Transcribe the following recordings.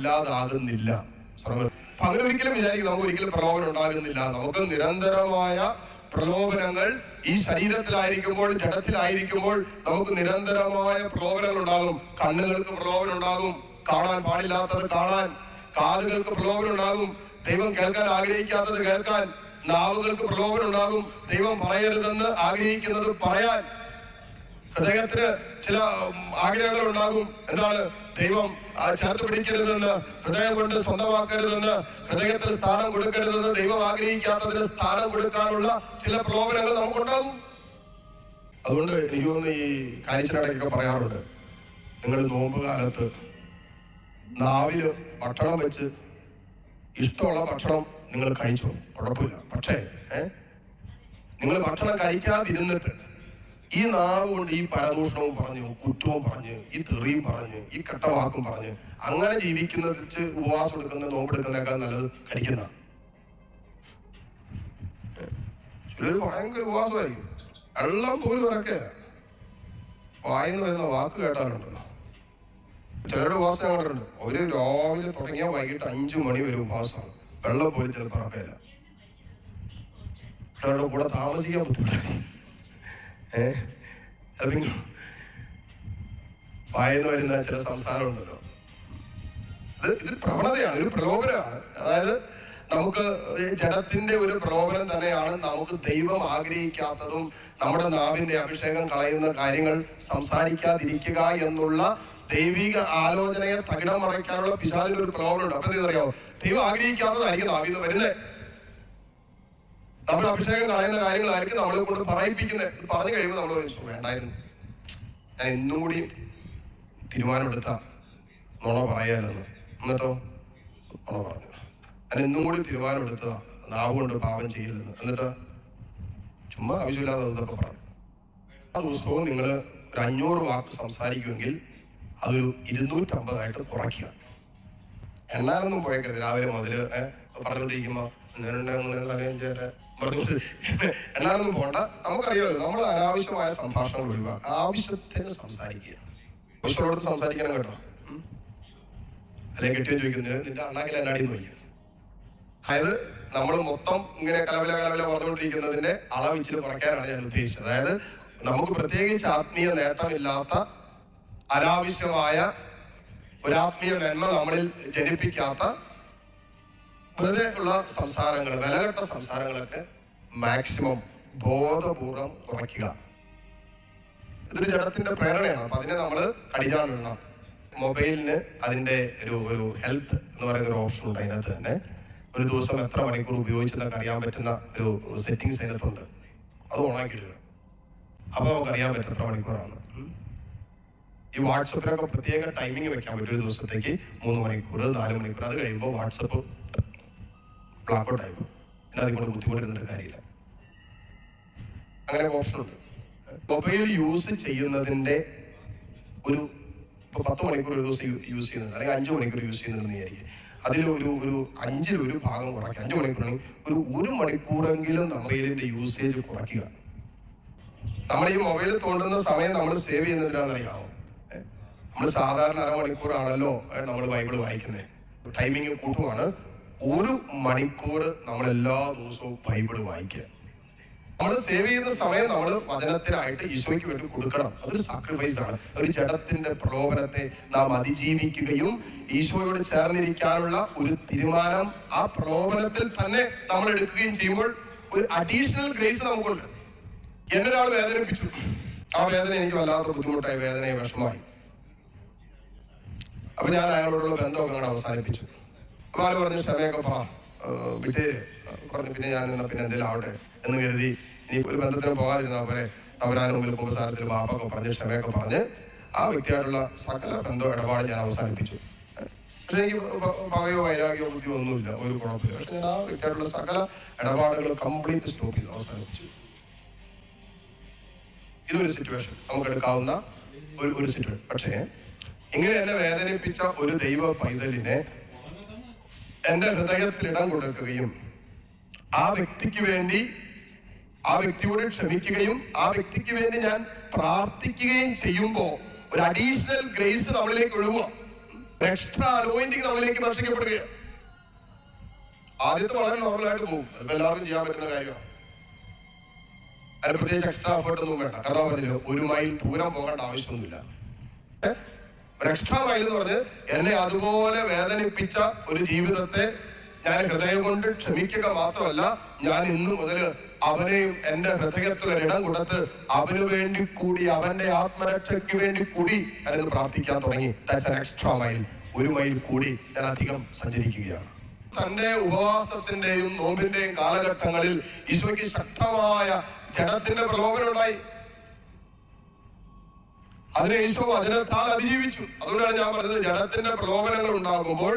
ഇല്ലാതാകുന്നില്ല. പകരം ഒരിക്കലും വിചാരിക്കും നമുക്ക് ഒരിക്കലും പ്രലോഭനം ഉണ്ടാകുന്നില്ല. നമുക്ക് നിരന്തരമായ പ്രലോഭനങ്ങൾ ഈ ശരീരത്തിലായിരിക്കുമ്പോൾ ജഡത്തിലായിരിക്കുമ്പോൾ നമുക്ക് നിരന്തരമായ പ്രലോഭനങ്ങൾ ഉണ്ടാകും. കണ്ണുകൾക്ക് പ്രലോഭനം ഉണ്ടാകും. കാണാൻ പാടില്ലാത്തത് കാണാൻ. കാതുകൾക്ക് പ്രലോഭനം ഉണ്ടാകും. ദൈവം കേൾക്കാൻ ആഗ്രഹിക്കാത്തത് കേൾക്കാൻ. നാവുകൾക്ക് പ്രലോഭനം ഉണ്ടാകും. ദൈവം പറയരുതെന്ന് ആഗ്രഹിക്കുന്നത് പറയാൻ. ഹൃദയത്തിന് ചില ആഗ്രഹങ്ങൾ ഉണ്ടാകും. എന്താണ്? ദൈവം ചേർത്ത് പിടിക്കരുതെന്ന് ഹൃദയം കൊണ്ട് സ്വന്തമാക്കരുതെന്ന് ഹൃദയത്തിൽ സ്ഥാനം കൊടുക്കരുതെന്ന് ദൈവം ആഗ്രഹിക്കാത്തതിന് സ്ഥാനം കൊടുക്കാനുള്ള ചില പ്രലോഭനങ്ങൾ നമുക്കുണ്ടാകും. അതുകൊണ്ട് എനിക്ക് തോന്നുന്നു ഈ കാനിച്ചിനിടയ്ക്കൊക്കെ പറയാറുണ്ട്. നിങ്ങൾ നോമ്പ് കാലത്ത് നാവിൽ ഭക്ഷണം വെച്ച് ഇഷ്ടമുള്ള ഭക്ഷണം നിങ്ങൾ കഴിച്ചോ? കുഴപ്പമില്ല. പക്ഷേ നിങ്ങൾ ഭക്ഷണം കഴിക്കാതിരുന്നിട്ട് ഈ നാവ് കൊണ്ട് ഈ പരദൂഷണവും പറഞ്ഞു കുറ്റവും പറഞ്ഞ് ഈ തെറിയും പറഞ്ഞ് ഈ കെട്ടവാക്കും പറഞ്ഞ് അങ്ങനെ ജീവിക്കുന്ന വെച്ച് ഉപവാസം എടുക്കുന്ന നോമ്പെടുക്കുന്നേക്കാൾ നല്ലത് കഴിക്കുന്ന. ചിലര് ഭയങ്കര ഉപവാസമായിരിക്കും. എല്ലാം പോലും ഇറക്കില്ല വായെന്ന് പറയുന്ന വാക്ക് കേട്ടാറുണ്ടല്ലോ ചിലരുടെ ഉപവാസം കണ്ടിട്ടുണ്ട്. ഒരു രാവിലെ തുടങ്ങിയ വൈകിട്ട് അഞ്ചു മണി വരെ ഉപവാസമാണ്. വെള്ളം പോലും ചിലപ്പോൾ ഇറക്കില്ല കൂടെ താമസിക്കാൻ ബുദ്ധിമുട്ടായി. ഏഹ് വായന്ന് വരുന്ന ചില സംസാരമുണ്ടല്ലോ. ഇത് ഇതൊരു പ്രവണതയാണ് ഒരു പ്രലോഭനമാണ്. അതായത് നമുക്ക് ജഡത്തിന്റെ ഒരു പ്രലോഭനം തന്നെയാണ് നമുക്ക് ദൈവം ആഗ്രഹിക്കാത്തതും നമ്മുടെ നാവിന്റെ അഭിഷേകം കളയുന്ന കാര്യങ്ങൾ സംസാരിക്കാതിരിക്കുക എന്നുള്ള ദൈവിക ആലോചനയെ തകിടം മറയ്ക്കാനുള്ള പിശാചിന്റെ ഒരു പ്രലോഭനമുണ്ട്. അപ്പൊ എന്തറിയാമോ ദൈവം ആഗ്രഹിക്കാത്തതായിരിക്കും നാവിന്ന് വരുന്നത് നമ്മൾ അഭിഷേകം കളയുന്ന കാര്യങ്ങളായിരിക്കും നമ്മളെ കൊണ്ട് പറയിപ്പിക്കുന്നത് പറഞ്ഞു കഴിയുമ്പോൾ നമ്മൾ വേണ്ടായിരുന്നു. ഞാൻ ഇന്നും കൂടി തീരുമാനമെടുത്ത. നുണ പറയാലെന്ന് എന്നിട്ടോ? നുണ പറഞ്ഞു. ഞാൻ ഇന്നും കൂടി തീരുമാനമെടുത്തതാ. നാവ് കൊണ്ട് പാപം ചെയ്യരുതെന്ന്. എന്നിട്ടോ ചുമ്മാ ആവശ്യമില്ലാതെ അതൊക്കെ പറഞ്ഞു ആ ദിവസവും നിങ്ങൾ ഒരു അഞ്ഞൂറ് വാക്ക് സംസാരിക്കുമെങ്കിൽ അതൊരു ഇരുന്നൂറ്റമ്പതായിട്ട് കുറയ്ക്കുക. എണ്ണാനൊന്നും പോയേക്കരുത് രാവിലെ മുതൽ പറഞ്ഞുകൊണ്ടിരിക്കുമ്പോ എണ്ണാലൊന്നും പോണ്ട. നമുക്കറിയാമല്ലോ നമ്മൾ അനാവശ്യമായ സംഭാഷണങ്ങൾ ഒഴിവാക്കുക ആവശ്യത്തിന് സംസാരിക്കുക. ആവശ്യമുള്ളടത്ത് സംസാരിക്കണം കേട്ടോ. അല്ലെങ്കിൽ കെട്ടിയോ ചോദിക്കുന്നതിന് നിന്റെ അണ്ണാക്കിൽ എന്നാടി നോക്കിയ അതായത് നമ്മൾ മൊത്തം ഇങ്ങനെ കലവല കലവല പറഞ്ഞുകൊണ്ടിരിക്കുന്നതിന്റെ അളവ് ഇച്ചിരി കുറയ്ക്കാനാണ് ഞാൻ ഉദ്ദേശിച്ചത്. അതായത് നമുക്ക് പ്രത്യേകിച്ച് ആത്മീയ നേട്ടമില്ലാത്ത അനാവശ്യമായ ഒരു ആത്മീയ നന്മ നമ്മളിൽ ജനിപ്പിക്കാത്ത വെറുതെ ഉള്ള സംസാരങ്ങൾ വിലകെട്ട സംസാരങ്ങളൊക്കെ മാക്സിമം ബോധപൂർവം കുറയ്ക്കുക. ഇതൊരു ജഡത്തിന്റെ പ്രേരണയാണ്. അപ്പൊ അതിനെ നമ്മൾ കടിക്കാൻ വേണം മൊബൈലിന് അതിന്റെ ഒരു ഒരു ഹെൽത്ത് എന്ന് പറയുന്ന ഒരു ഓപ്ഷൻ ഉണ്ട് അതിനകത്ത് തന്നെ. ഒരു ദിവസം എത്ര മണിക്കൂർ ഉപയോഗിച്ചെന്നൊക്കെ അറിയാൻ പറ്റുന്ന ഒരു സെറ്റിങ്സ് അതിനകത്തുണ്ട്. അത് ഓണാക്കിയിടുക അപ്പൊ നമുക്ക് അറിയാൻ പറ്റും എത്ര മണിക്കൂറാണ്. ഈ വാട്സപ്പിലൊക്കെ പ്രത്യേക ടൈമിംഗ് വെക്കാൻ പറ്റും. ഒരു ദിവസത്തേക്ക് മൂന്ന് മണിക്കൂർ നാല് മണിക്കൂർ അത് കഴിയുമ്പോൾ വാട്സപ്പ് ബ്ലാക്ക് ആയി. പിന്നെ അതിൽ ബുദ്ധിമുട്ടുന്ന കാര്യമില്ല. അങ്ങനെ ഓപ്ഷൻ ഉണ്ട്. മൊബൈൽ യൂസ് ചെയ്യുന്നതിന്റെ ഒരു ഇപ്പൊ പത്ത് മണിക്കൂർ ഒരു ദിവസം യൂസ് ചെയ്യുന്നുണ്ട്. അല്ലെങ്കിൽ അഞ്ച് മണിക്കൂർ യൂസ് ചെയ്യുന്നുണ്ടെന്ന് വിചാരിക്കും അതിൽ ഒരു ഒരു അഞ്ചിൽ ഒരു ഭാഗം കുറയ്ക്കുക. അഞ്ച് മണിക്കൂർ ഒരു ഒരു മണിക്കൂറെങ്കിലും മൊബൈലിന്റെ യൂസേജ് കുറയ്ക്കുക. നമ്മൾ ഈ മൊബൈൽ തോണ്ടുന്ന സമയം നമ്മൾ സേവ് ചെയ്യുന്നതിനാണെന്നറിയാമോ നമ്മൾ സാധാരണ അരമണിക്കൂറാണല്ലോ നമ്മൾ ബൈബിൾ വായിക്കുന്നത്. ടൈമിങ് കൂട്ടുവാണ് ഒരു മണിക്കൂർ നമ്മൾ എല്ലാ ദിവസവും ബൈബിൾ വായിക്കുക. നമ്മൾ സേവ് ചെയ്യുന്ന സമയം നമ്മൾ വചനത്തിനായിട്ട് ഈശോയ്ക്ക് വേണ്ടി കൊടുക്കണം. അതൊരു സാക്രിഫൈസ് ആണ്. ഒരു ജഡത്തിന്റെ പ്രലോഭനത്തെ നാം അതിജീവിക്കുകയും ഈശോയോട് ചേർന്നിരിക്കാനുള്ള ഒരു തീരുമാനം ആ പ്രലോഭനത്തിൽ തന്നെ നമ്മൾ എടുക്കുകയും ചെയ്യുമ്പോൾ ഒരു അഡീഷണൽ ഗ്രേസ് നമുക്കുണ്ട്. എന്നൊരാൾ വേദനിപ്പിച്ചു. ആ വേദന എനിക്ക് വല്ലാത്ത ബുദ്ധിമുട്ടായി വേദനയെ വിഷമായി. അപ്പൊ ഞാൻ അയാളോടുള്ള ബന്ധമൊക്കെ അങ്ങോട്ട് അവസാനിപ്പിച്ചു. അപ്പൊ ആൾ പറഞ്ഞു ക്ഷമയൊക്കെ പറ വിട്ട്. പറഞ്ഞു പിന്നെ ഞാൻ എന്നാ പിന്നെ എന്തെങ്കിലും ആവട്ടെ? എന്ന് കരുതി ഇനി ഒരു ബന്ധത്തിന് പോകാതിരുന്നാൽ അവരെ അവരാന് മുമ്പിൽ കുമ്പസാരത്തിൽ മാപ്പൊക്കെ പറഞ്ഞ് ക്ഷമയൊക്കെ പറഞ്ഞ് ആ വ്യക്തിയായിട്ടുള്ള സകല ബന്ധം ഇടപാട് ഞാൻ അവസാനിപ്പിച്ചു. പക്ഷെ എനിക്ക് പകയോ വൈരാഗ്യോ ബുദ്ധിയോ ഒന്നുമില്ല. ഒരു കുഴപ്പമില്ല. പക്ഷെ ഞാൻ ആ വ്യക്തിയായിട്ടുള്ള സകല ഇടപാടുകൾ കംപ്ലീറ്റ് സ്റ്റോപ്പ് ചെയ്തു അവസാനിപ്പിച്ചു. ഇതൊരു സിറ്റുവേഷൻ നമുക്ക് എടുക്കാവുന്ന ഒരു ഒരു സിറ്റുവേഷൻ പക്ഷേ ഇങ്ങനെ എന്നെ വേദനിപ്പിച്ച ഒരു ദൈവ പൈതലിനെ എന്റെ ഹൃദയത്തിൽ ഇടം കൊടുക്കുകയും ആ വ്യക്തിക്ക് വേണ്ടി ആ വ്യക്തിയോട് ക്ഷമിക്കുകയും ആ വ്യക്തിക്ക് വേണ്ടി ഞാൻ പ്രാർത്ഥിക്കുകയും ചെയ്യുമ്പോൾ ഒരു അഡീഷണൽ ഗ്രേസ് നമ്മളിലേക്ക് ഒഴുകുക എക്സ്ട്രാ അനോയിന്റിങ് നമ്മളിലേക്ക് വർഷിക്കപ്പെടുകയാണ് ആദ്യത്തെ വളരെ നോർമലായിട്ട് പോകും അതിപ്പോ ചെയ്യാൻ പറ്റുന്ന കാര്യമാണ്. അതിന് പ്രത്യേകിച്ച് എക്സ്ട്രാ എഫേർട്ട് ഒന്നും വേണ്ട. കർത്താവ് പറഞ്ഞില്ല ഒരു മൈൽ ദൂരം പോകേണ്ട ആവശ്യമൊന്നുമില്ല. മൈൽ എന്ന് പറഞ്ഞ് എന്നെ അതുപോലെ വേദനിപ്പിച്ച ഒരു ജീവിതത്തെ ഞാൻ ഹൃദയം കൊണ്ട് ക്ഷമിക്കുക മാത്രമല്ല ഞാൻ ഇന്നു മുതൽ അവനെയും എന്റെ ഹൃദയത്തിൽ ഒരിടം കൊടുത്ത് അവന് വേണ്ടി കൂടി അവന്റെ ആത്മരക്ഷയ്ക്ക് വേണ്ടി കൂടി ഞാനത് പ്രാർത്ഥിക്കാൻ തുടങ്ങി. ദാറ്റ്സ് എക്സ്ട്രാ മൈൽ ഒരു മൈൽ കൂടി ഞാൻ അധികം സഞ്ചരിക്കുകയാണ്. തന്റെ ഉപവാസത്തിന്റെയും നോമ്പിന്റെയും കാലഘട്ടങ്ങളിൽ ഈശോയ്ക്ക് ശക്തമായ ജഡത്തിന്റെ പ്രലോഭനം ഉണ്ടായി. അതിനെ ഈശോ വചനത്താൽ അതിജീവിച്ചു. അതുകൊണ്ടാണ് ഞാൻ പറഞ്ഞത് ജഡത്തിന്റെ പ്രലോഭനങ്ങൾ ഉണ്ടാകുമ്പോൾ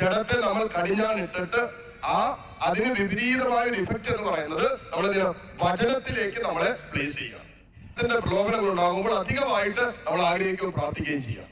ജഡത്തെ നമ്മൾ കടിഞ്ഞാണിട്ടിട്ട് ആ അതിന് വിപരീതമായ ഒരു ഇഫക്റ്റ് എന്ന് പറയുന്നത് നമ്മൾ വചനത്തിലേക്ക് നമ്മളെ പ്ലേസ് ചെയ്യുക. ഇതിന്റെ പ്രലോഭനങ്ങൾ ഉണ്ടാകുമ്പോൾ അധികമായിട്ട് നമ്മൾ ആഗ്രഹിക്കുകയും പ്രാർത്ഥിക്കുകയും ചെയ്യുക.